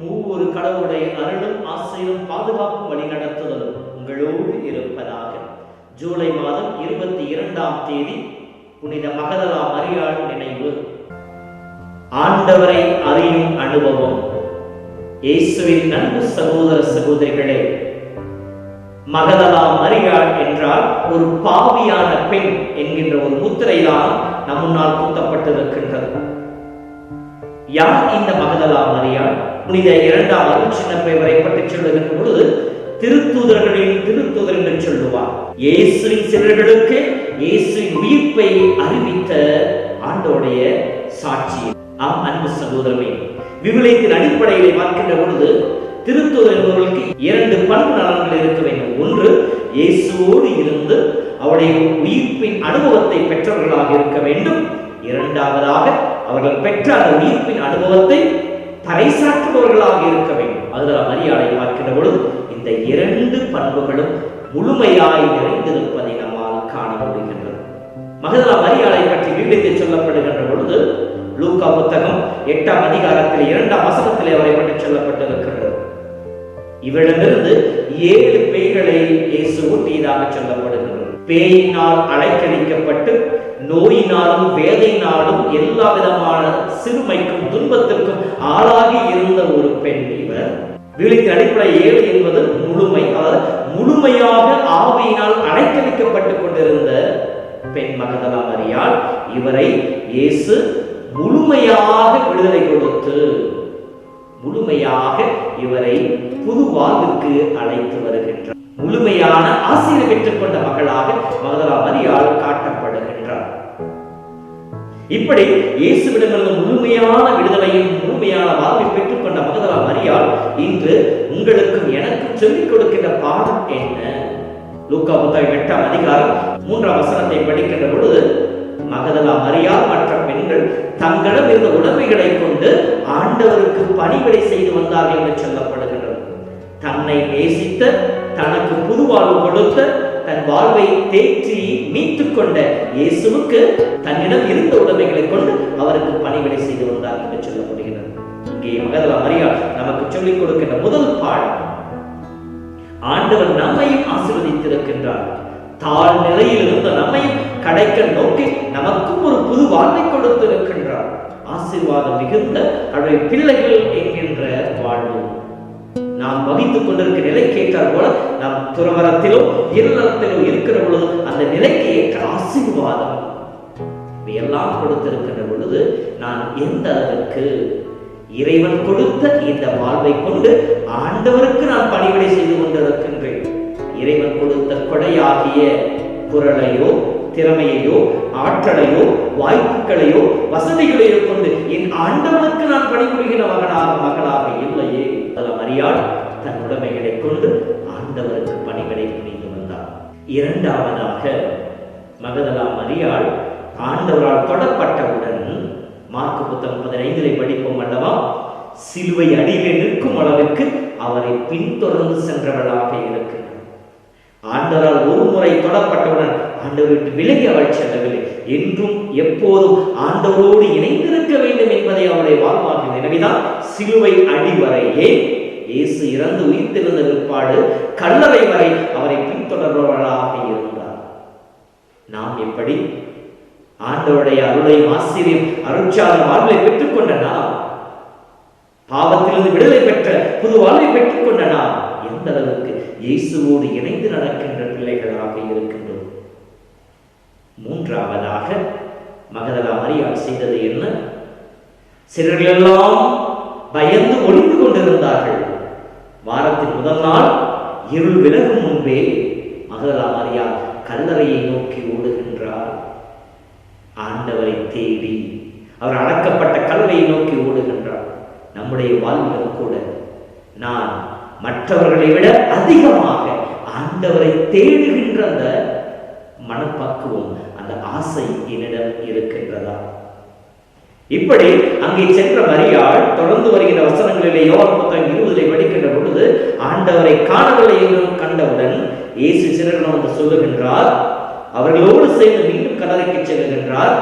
மூவொரு கடவுளுடைய அருளும் ஆசையும் பாதுகாப்பும் வழிநடத்துதலும் உங்களோடு இருப்பதாக. ஜூலை மாதம் இருபத்தி இரண்டாம் தேதி புனித மகதலா மரியாள் நினைவு. ஆண்டவரை அறியும் அனுபவம். இயேசுவின் நண்பு சகோதர சகோதரிகளே மகதலா மரியாள் என்றால் ஒரு பாவியான பெண் என்கின்ற ஒரு முத்திரைதான் நம் முன்னால் குத்தப்பட்டிருக்கின்றது யார் இந்த மகதலா மரியாள்? புனித இரண்டாம் அருட்சின்னப்பை வரைப்பட்டு சொல்லுகின்ற பொழுது திருத்தூதர்களின் திருத்துதர் என்று சொல்லுவார். இயேசுவின் சிலர்களுக்கு இயேசுவின் உயிர்ப்பை அறிவித்த ஆண்டோடைய சாட்சி. ஆம் அன்பு சகோதரமே விவிலியத்தின் அடிப்படையிலே பார்க்கின்ற பொழுது திருத்துதர் என்பவர்களுக்கு இரண்டு பண்பு நலன்கள் இருக்க வேண்டும். ஒன்று இயேசுவோடு இருந்து அவருடைய உயிர்ப்பின் அனுபவத்தை பெற்றவர்களாக இருக்க வேண்டும். இரண்டாவதாக அவர்கள் பெற்ற அந்த உயிர்ப்பின் அனுபவத்தை பறைசாற்றுபவர்களாக இருக்க வேண்டும். அதுல மரியாதை பார்க்கிற பொழுது இந்த இரண்டு பண்புகளும் முழுமையாய் நிறைந்திருப்பதை நம்மால் காண முடிகின்றது. மகதலா மரியாதை பற்றி விவரித்து சொல்லப்படுகின்ற பொழுது லூக்கா புத்தகம் எட்டாம் அதிகாரத்தில் இரண்டாம் வசனத்திலே அவரை பற்றி சொல்லப்பட்டிருக்கிறது இவளிடமிருந்து ஏழு பேய்களை இயேசு ஊட்டியதாக சொல்லப்படுகிறது. பேயினால் அலைக்கழிக்கப்பட்டு நோயினாலும் வேதையினாலும் எல்லா விதமான சிறுமைக்கும் துன்பத்திற்கும் ஆளாகி இருந்த ஒரு பெண் இவர். விழித்தின் அடிப்படை ஏழு என்பது முழுமை அதாவது முழுமையாக ஆவியினால் அலைக்கழிக்கப்பட்டுக் கொண்டிருந்த பெண் மகதலா மரியால் இவரை இயேசு முழுமையாக விடுதலை கொடுத்து முழுமையாக இவரை புது வாழ்வுக்கு அழைத்து வருகின்றார். முழுமையான ஆசிரியர் பெற்றுக்கொண்ட மகளாக மகதலா மரியாள் இப்படி இயேசுவிடமிருந்து முழுமையான விடுதலையும் முழுமையான வாழ்வை பெற்றுக்கொண்ட மகதலா மரியாள் இன்று உங்களுக்கும் எனக்கும் சொல்லிக் கொடுக்கின்ற பாடம் என்ன? லூக்கா புத்தகம் எட்டாம் அதிகாரம் மூன்றாம் வசனத்தை படிக்கின்ற பொழுது மகதலா மரியாள் மற்ற பெண்கள் தங்களிடம் இருந்த உடமைகளை கொண்டு ஆண்டவருக்கு பணிவிடை செய்து வந்தார்கள் என்று சொல்லப்படுகிறது. தன்னை நேசித்த தனக்கு புது வாழ்வு கொடுத்த தன் வாழ்வை தேற்றி மீட்டுக் கொண்ட இயேசுவுக்கு தன்னிடம் இருந்த உடமைகளை கொண்டு அவருக்கு பணிவிடை செய்து வந்தார் என்று சொல்லப்படுகிறது. இங்கே மகதலா மரியா நமக்கு சொல்லிக் கொடுக்கின்ற முதல் பாடம் ஆண்டவர் நம்மையும் ஆசீர்வதித்திருக்கின்றார். தாழ் நிலையில் இருந்த நம்மையும் கடைக்க நோக்கி நமக்கும் ஒரு புது வாழ்வை கொடுத்திருக்கின்றார். ஆசீர்வாதம் மிகுந்த அவருடைய பிள்ளைகள் என்கின்ற வாழ்வு. நாம் வகித்துக் கொண்டிருக்கிற நிலைக்கு ஏற்றார் போல நாம் துறவரத்திலோ இல்லறத்திலோ இருக்கிற பொழுது அந்த நிலைக்கு ஏற்ற ஆசீர்வாதம் இவையெல்லாம் கொடுத்திருக்கிற பொழுது நான் எந்த அளவுக்கு இறைவன் கொடுத்த இந்த வாழ்வை கொண்டு ஆண்டவருக்கு நான் பணிவிடை செய்து கொண்டிருக்கின்றேன். இறைவன் கொடுத்த கொடையாகிய குரலையோ திறமையையோ ஆற்றலையோ வாய்ப்புகளையோ வசதிகளையோ கொண்டு என் ஆண்டவனுக்கு நான் பணிபுரிகிற மகனாக மகளாக இல்லை மரியாள் தன் உடமைகளை கொண்டு ஆண்டவருக்கு பணிகளை புரிந்து வந்தார். இரண்டாவதாக மகதலா மரியாள் ஆண்டவரால் தொடப்பட்டவுடன் மார்க்கு புத்தகம் பதினைந்திலே படிப்போம் அல்லவா? சிலுவை அடியிலே நிற்கும் அளவிற்கு அவரை பின்தொடர்ந்து சென்றவளாக இருக்கிறார் ஆண்டவரால் ஒரு முறை தொடப்பட்டவுடன் ஆண்டவர் விட்டு விலகி அவள் செல்லவில்லை என்றும் எப்போதும் ஆண்டவரோடு இணைந்திருக்க வேண்டும் என்பதை அவருடைய வாழ்வாக நினைவிதான் சிலுவை அடி வரையே இயேசு இறந்து உயிர்த்தெழுந்த பிற்பாடு கல்லறை வரை அவரை பின்தொடர்பவர்களாக இருந்தார். நாம் எப்படி? ஆண்டவருடைய அருளையும் ஆசிரியம் அருட்சாத வாழ்வை பெற்றுக்கொண்ட நாம் பாவத்திலிருந்து விடுதலை பெற்ற புது வாழ்வை பெற்றுக்கொண்ட நாம் எந்த அளவுக்கு இயேசுவோடு இணைந்து நடக்கின்ற பிள்ளைகளாக இருக்கின்றோம்? மூன்றாவதாக மகதலா மரியாள் செய்தது என்ன? சிலர்களெல்லாம் பயந்து ஒளிந்து கொண்டிருந்தார்கள். வாரத்தின் முதல் நாள் இருள் விலகும் முன்பே மகளா மரியா கல்லறையை நோக்கி ஓடுகின்றார். ஆண்டவரை தேடி அவர் அடக்கப்பட்ட கல்லறையை நோக்கி ஓடுகின்றார். நம்முடைய வாழ்விலும் கூட நான் மற்றவர்களை விட அதிகமாக ஆண்டவரை தேடுகின்ற அந்த மனப்பக்குவம் அந்த ஆசை என்னிடம் இருக்கின்றதா? இப்படி அங்கே சென்ற மரியாள் தொடர்ந்து வருகின்ற வசனங்களிலே யோவான் ஆண்டவரை காணவில்லை என்றும் கண்டவுடன் இயேசு சிறர்கள் வந்து சொல்லுகின்றார் அவர்களோடு சேர்ந்து மீண்டும் கல்லறைக்கு செல்லுகின்றார்.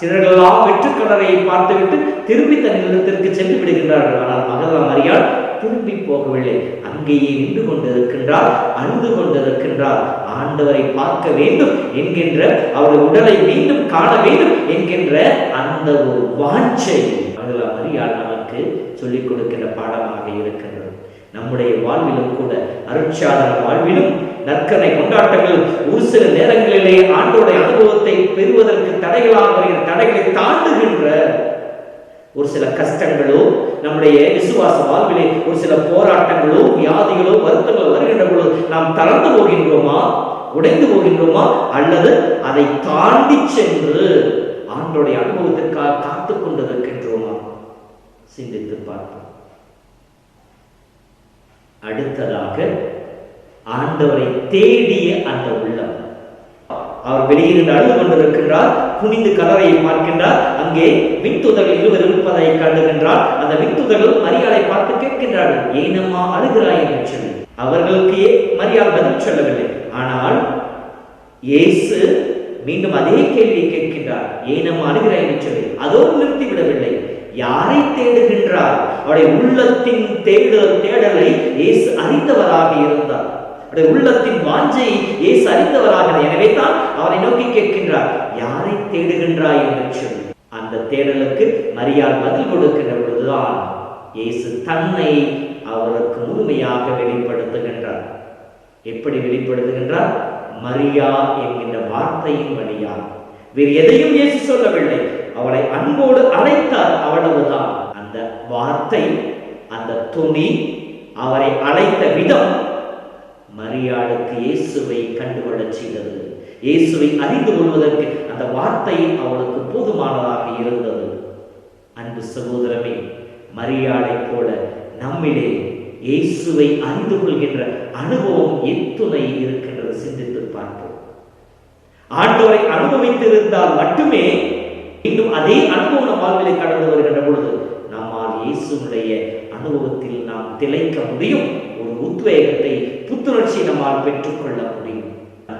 சிலர்களெல்லாம் வெற்று கடலையை பார்த்துவிட்டு திரும்பி தன் இல்லத்திற்கு சென்று விடுகின்றார்கள். ஆனால் மகளா மரியாள் திரும்பி போகவில்லை. அங்கேயே நின்று கொண்டிருக்கின்றார் அழுது கொண்டிருக்கின்றார் ஆண்டவரை பார்க்க வேண்டும் என்கின்ற அவருடைய உடலை மீண்டும் காண வேண்டும் என்கின்ற அந்த ஒரு வாஞ்சை மகளா மரியாள் நமக்கு சொல்லிக் கொடுக்கின்ற பாடமாக இருக்கின்றது. நம்முடைய வாழ்விலும் கூட அருட்சாதன வாழ்விலும் நற்கனை கொண்டாட்டங்கள் ஒரு சில நேரங்களிலே ஆண்டோடைய அனுபவத்தை பெறுவதற்கு தடைகளாக வருகிற தடைகளை தாண்டுகின்ற ஒரு சில கஷ்டங்களோ நம்முடைய விசுவாச வாழ்விலே ஒரு சில போராட்டங்களோ வியாதிகளோ வருத்தங்களோ வருகின்ற பொழுது நாம் தளர்ந்து போகின்றோமா உடைந்து போகின்றோமா அல்லது அதை தாண்டி சென்று ஆண்டோடைய அனுபவத்திற்காக காத்து கொண்டிருக்கின்றோமா? சிந்தித்து பார்ப்போம். அடுத்ததாக ஆண்டவரை தேடிய அந்த உள்ளம். அவர் வெளியிருந்து அழுது கொண்டிருக்கின்றார் குனிந்து கலரையை பார்க்கின்றார் அங்கே விண்துதர்கள் இருவர் இருப்பதை கண்டுகின்றார் அந்த விண்துதர்கள் மரியாதை பார்த்து கேட்கின்றார்கள் ஏனம்மா அழுகிறாய்? என்று சொல்லி. அவர்களுக்கு மரியாதை பதில் சொல்லவில்லை. ஆனால் இயேசு மீண்டும் அதே கேள்வியை கேட்கின்றார் ஏனம்மா அழுகிறாய்? என்று சொல்லி. அதோடு நிறுத்திவிடவில்லை. யாரை தேடுகின்றார்? அவருடைய உள்ளத்தின் தேடல் தேடலை இயேசு அறிந்தவராக இருந்தார். அவருடைய உள்ளத்தின் வாஞ்சையை இயேசு அறிந்தவராக எனவே தான் அவரை நோக்கி கேட்கின்றார் யாரை தேடுகின்றாய்? என்று சொல்லி. அந்த தேடலுக்கு மரியாள் பதில் கொடுக்கின்ற பொழுதுதான் இயேசு தன்னை அவருக்கு முழுமையாக வெளிப்படுத்துகின்றார். எப்படி வெளிப்படுத்துகின்றார்? மரியா என்கின்ற வார்த்தையின் வழியாக. வேறு எதையும் இயேசு சொல்லவில்லை. அவளை அன்போடு அழைத்தார் அவ்வளவுதான். அந்த வார்த்தை அந்த துணி அவரை அழைத்த விதம் மரியாளுக்கு இயேசுவை கண்டுகொள்ளச் செய்தது. இயேசுவை அறிந்து கொள்வதற்கு அந்த வார்த்தை அவளுக்கு போதுமானதாக இருந்தது. அன்பு சகோதரமே மரியாளைப் போல நம்மிலே இயேசுவை அறிந்து கொள்கின்ற அனுபவம் எத்துணை இருக்கின்றது. சிந்தித்து பார்ப்போம். ஆண்டவரை அனுபவித்திருந்தால் மட்டுமே இன்னும் அதே அனுபவம் வாழ்விலை கடந்து வருகின்ற பொழுது நம்மால் இயேசுடைய அனுபவத்தில் நாம் திளைக்க முடியும். ஒரு உத்வேகத்தை புத்துணர்ச்சியை நம்மால் பெற்றுக்கொள்ள முடியும்.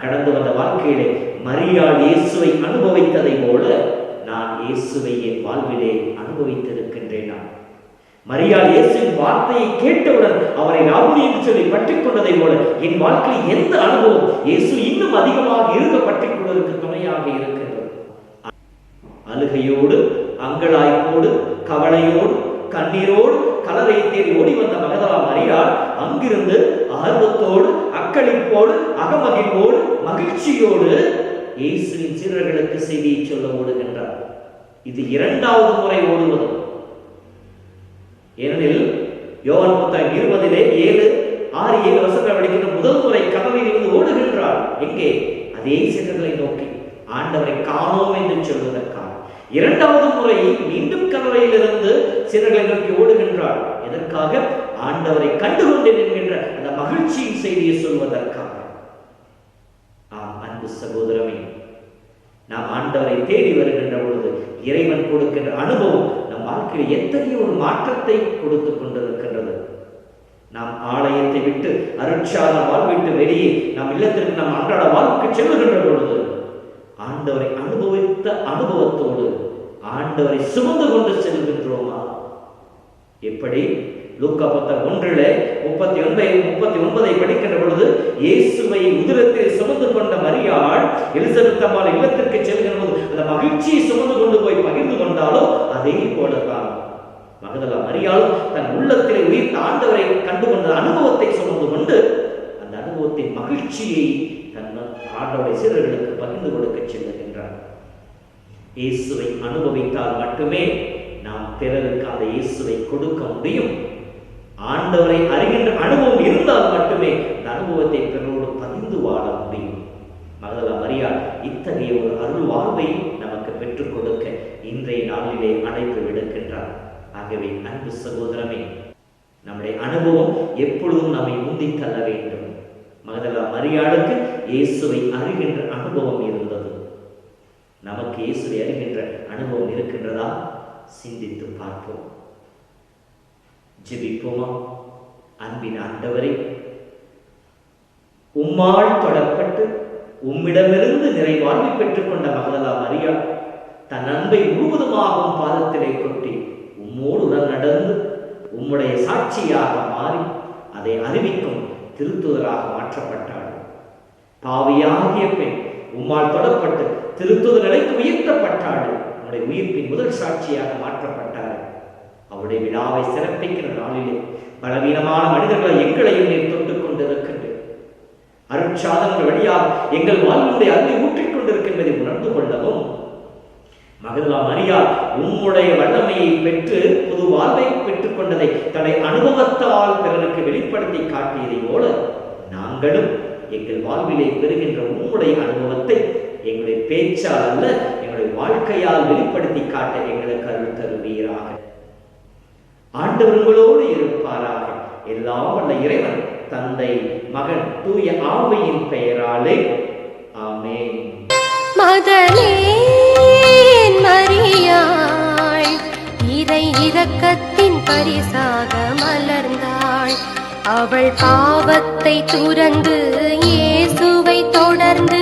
கடந்து வந்த வாழ்க்கையிலே மரியாள் இயேசுவை அனுபவித்ததை போல நான் இயேசுவை என் வாழ்விலே அனுபவித்திருக்கின்றேன் நான். மரியாள் இயேசுவின் வார்த்தையை கேட்டவுடன் அவரை ராகுனி என்று சொல்லி பற்றி கொண்டதை போல என் வாழ்க்கையில் எந்த அனுபவம் இயேசு இன்னும் அதிகமாக இருக்க பற்றி கொள்வதற்கு துணையாக இருக்கு அழுகையோடு அங்கலாய்ப்போடு கவலையோடு கண்ணீரோடு கலரை தேடி ஓடி வந்த மகதலா மரியாள் அங்கிருந்து ஆர்வத்தோடு அக்களிப்போடு அகமகிழ்வோடு மகிழ்ச்சியோடு இயேசுவின் சீரர்களுக்கு செய்தியை சொல்ல ஓடுகின்றார். இது இரண்டாவது முறை ஓடுவது. ஏனெனில் யோவான் புத்தகம் இருபதிலே ஏழு ஆறு ஏழு வருஷங்கள் படிக்கிற முதல் முறை கதவை இருந்து ஓடுகின்றார். எங்கே? அதே சீரர்களை நோக்கி ஆண்டவரை காணோம் என்று சொல்வதற்காக இரண்டாவது முறை மீண்டும் கல்லறையிலிருந்து சீடர்களை நோக்கி ஓடுகின்றார். எதற்காக? ஆண்டவரை கண்டுகொண்டேன் என்கின்ற அந்த மகிழ்ச்சியின் செய்தியை சொல்வதற்காக. ஆம் அன்பு சகோதரமே நாம் ஆண்டவரை தேடி வருகின்ற பொழுது இறைவன் கொடுக்கின்ற அனுபவம் நம் வாழ்க்கையில் எத்தகைய ஒரு மாற்றத்தை கொடுத்து கொண்டிருக்கின்றது? நாம் ஆலயத்தை விட்டு அருட்சாத வாழ்விட்டு வெளியே நம் இல்லத்திற்கு நம் அன்றாட வாழ்வுக்கு செல்லுகின்ற பொழுது ஆண்டவரை அனுபவித்த அனுபவத்தோடு ஆண்டவரை சுமந்து கொண்டு செல்கின்றோமா? எப்படி? லூக்கா ஒன்றில் முப்பத்தி ஒன்பது முப்பத்தி ஒன்பதை படிக்கின்ற பொழுது இயேசுவை உதிரத்தில் சுமந்து கொண்ட மரியாள் எலிசபெத் அம்மாள் இல்லத்திற்கு செல்கிற போது அந்த மகிழ்ச்சியை சுமந்து கொண்டு போய் பகிர்ந்து கொண்டாலோ அதே போலதான் மகதலா மரியாளும் தன் உள்ளத்தில் உயிர்த்த ஆண்டவரை கண்டு கொண்ட அனுபவத்தை சுமந்து கொண்டு அந்த அனுபவத்தின் மகிழ்ச்சியை தன் ஆண்டவரை சிறர்களுக்கு பகிர்ந்து கொடுக்க செல்லுகின்றார். இயேசுவை அனுபவித்தால் மட்டுமே நாம் பிறருக்கு அந்த இயேசுவை கொடுக்க முடியும். ஆண்டவரை அறிகின்ற அனுபவம் இருந்தால் மட்டுமே அந்த அனுபவத்தை பிறரோடு பகிர்ந்து வாழ முடியும். மகள மரியா இத்தகைய ஒரு அருள் வாழ்வை நமக்கு பெற்றுக் கொடுக்க இன்றைய நாளிலே அழைப்பு விடுக்கின்றார். ஆகவே அன்பு சகோதரமே நம்முடைய அனுபவம் எப்பொழுதும் நம்மை முந்தி தள்ள வேண்டும். மகதலா மரியாளுக்கு இயேசுவை அறிகின்ற அனுபவம் இருந்தது நமக்கு இயேசுவை அறிகின்ற அனுபவம் இருக்கின்றதா? சிந்தித்து பார்ப்போம். ஜெபிப்போமா? அன்பின் ஆண்டவரே உம்மால் தொடப்பட்டு உம்மிடமிருந்து நிறைவாழ்வை பெற்றுக்கொண்ட மகளலா மரியா தன் அன்பை முழுவதுமாகவும் பாதத்திலே கொட்டி உம்மோடு உடன் நடந்து உம்முடைய சாட்சியாக மாறி அதை அறிவிக்கும் திருத்துதராக மாற்றப்பட்டாள். பாவியாகிய பெண் உம்மால் தொடப்பட்டு திருத்துதல் நிலைக்கு உயர்த்தப்பட்டாள். அவருடைய உயிர்ப்பின் முதல் சாட்சியாக மாற்றப்பட்டார். அவருடைய விழாவை சிறப்பிக்கிற நாளிலே பலவீனமான மனிதர்களை எங்களையும் நீர் தொட்டுக் கொண்டிருக்கின்றேன் அருட்சாதங்கள் வழியாக எங்கள் வாழ்வுடைய அன்பை ஊற்றிக் கொண்டிருக்கின்றதை உணர்ந்து கொள்ளவும் மகதலா மரியா உம்முடைய வல்லமையை பெற்று புது வாழ்வை பெற்றுக் கொண்டதை தன்னை அனுபவத்தால் பிறருக்கு வெளிப்படுத்தி காட்டியதை போல நாங்களும் எங்கள் வாழ்விலே பெறுகின்ற உம்முடைய அனுபவத்தை எங்களுடைய பேச்சால் அல்ல எங்களுடைய வாழ்க்கையால் வெளிப்படுத்தி காட்ட எங்களுக்கு அருள் தருவீராக. ஆண்டவர் உங்களோடு இருப்பாராக. எல்லாம் வல்ல இறைவன் தந்தை மகன் தூய ஆவையின் பெயராலே. ஆமென். மகளே மரியாள் இதை இரக்கத்தின் பரிசாக மலர்ந்தாள். அவள் பாவத்தை துறந்து இயேசுவை தொடர்ந்து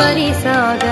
மரியாள்